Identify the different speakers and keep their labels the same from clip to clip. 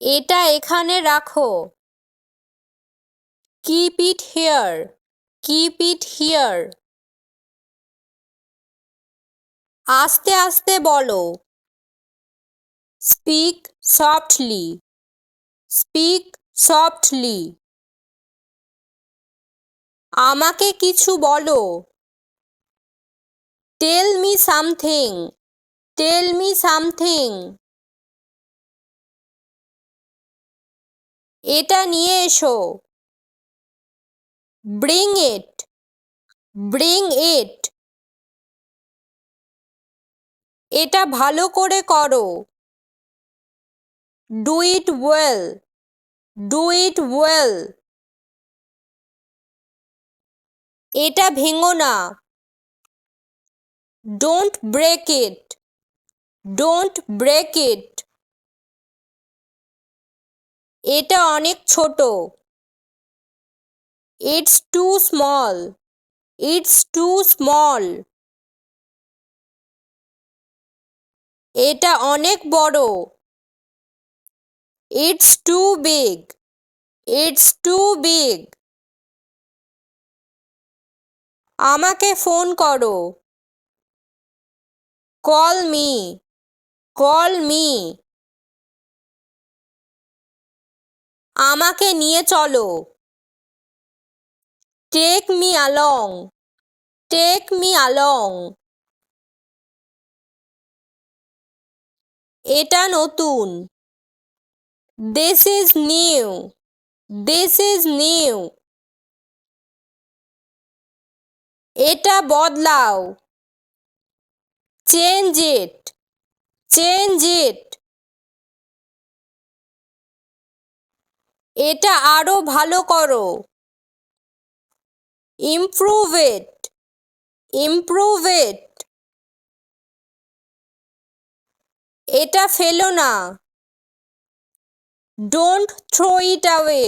Speaker 1: এটা এখানে রাখো। Keep it here keep it here আস্তে আস্তে বলো। স্পিক সফটলি স্পিক সফটলি আমাকে কিছু বলো। Tell me something tell me something এটা নিয়ে এসো। ব্রিং ইট ব্রিং ইট এটা ভালো করে করো। Do it well do it well এটা ভেঙো না। Don't break it don't break it এটা অনেক ছোট। It's too small it's too small এটা অনেক বড়। It's too big it's too big আমাকে ফোন করো। কল মি কল মি আমাকে নিয়ে চলো। Take me along take me along এটা নতুন। This is new this is new এটা বদলাও। চেঞ্জ ইট চেঞ্জ ইট এটা আরও ভালো করো। ইমপ্রুভ ইট ইমপ্রুভ ইট এটা ফেলো না। Don't throw it away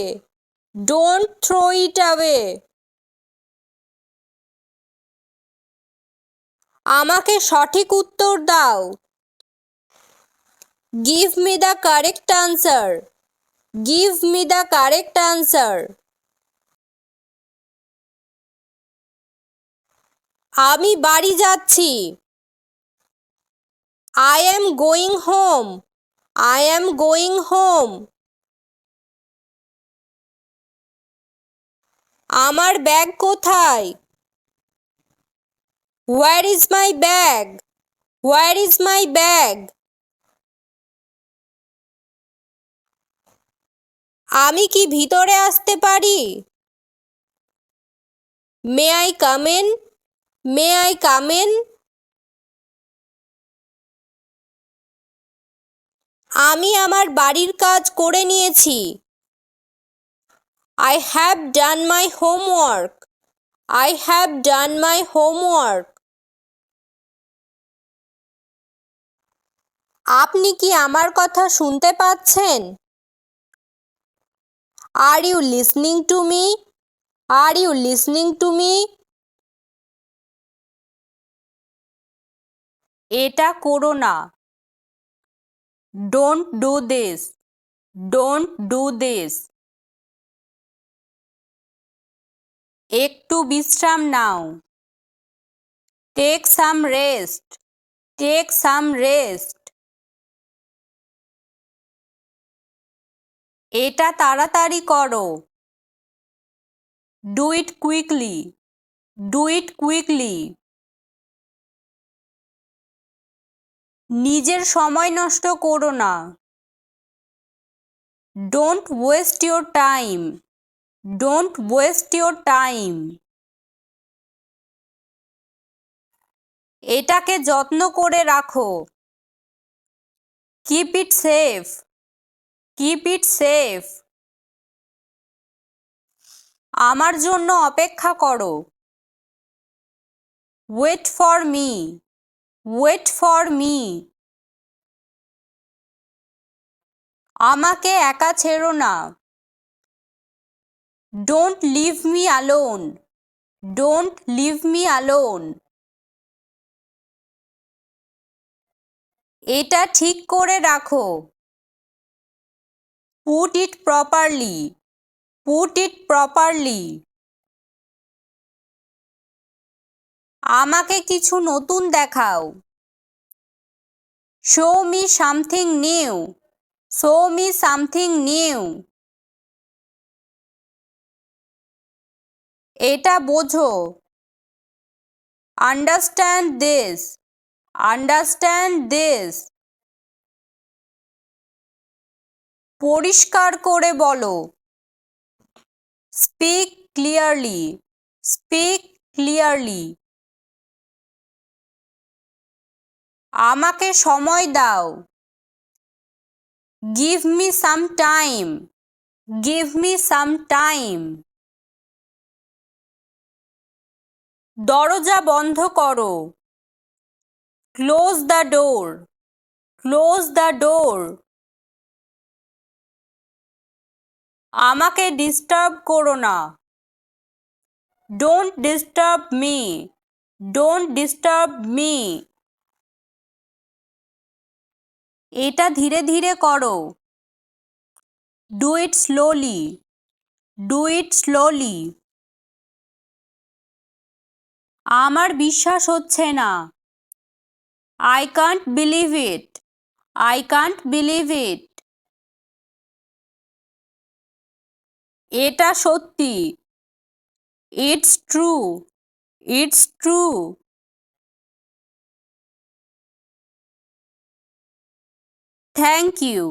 Speaker 1: don't throw it away আমাকে সঠিক উত্তর দাও। Give me the correct answer give me the correct answer আমি বাড়ি যাচ্ছি। I am going home I am going home আমার ব্যাগ কোথায়? Where is my bag where is my bag আমি কি ভিতরে আসতে পারি? May I come in may I come in আমি আমার বাড়ির কাজ করে নিয়েছি। I have done my homework I have done my homework আপনি কি আমার কথা শুনতে পাচ্ছেন? Are you listening to me are you listening to me এটা করো না। Don't do this don't do this একটু বিশ্রাম নাও। Take some rest take some rest এটা তাড়াতাড়ি করো। Do it quickly do it quickly নিজের সময় নষ্ট করো না। Don't waste your time don't waste your time এটাকে যত্ন করে রাখো। Keep it safe keep it safe আমার জন্য অপেক্ষা করো। Wait for me wait for me আমাকে একা ছেড়ো না। Don't leave me alone don't leave me alone এটা ঠিক করে রাখো। Put it properly put it properly আমাকে কিছু নতুন দেখাও। Show me something new show me something new এটা বোঝো। আন্ডারস্ট্যান্ড দিস আন্ডারস্ট্যান্ড দিস পরিষ্কার করে বলো। স্পিক ক্লিয়ারলি স্পিক ক্লিয়ারলি আমাকে সময় দাও। Give me some time give me some time দরজা বন্ধ করো। Close the door close the door আমাকে ডিস্টার্ব করো না। Don't disturb me don't disturb me এটা ধীরে ধীরে করো। Do it slowly do it slowly আমার বিশ্বাস হচ্ছে না। I can't believe it I can't believe it এটা সত্যি। It's true it's true thank you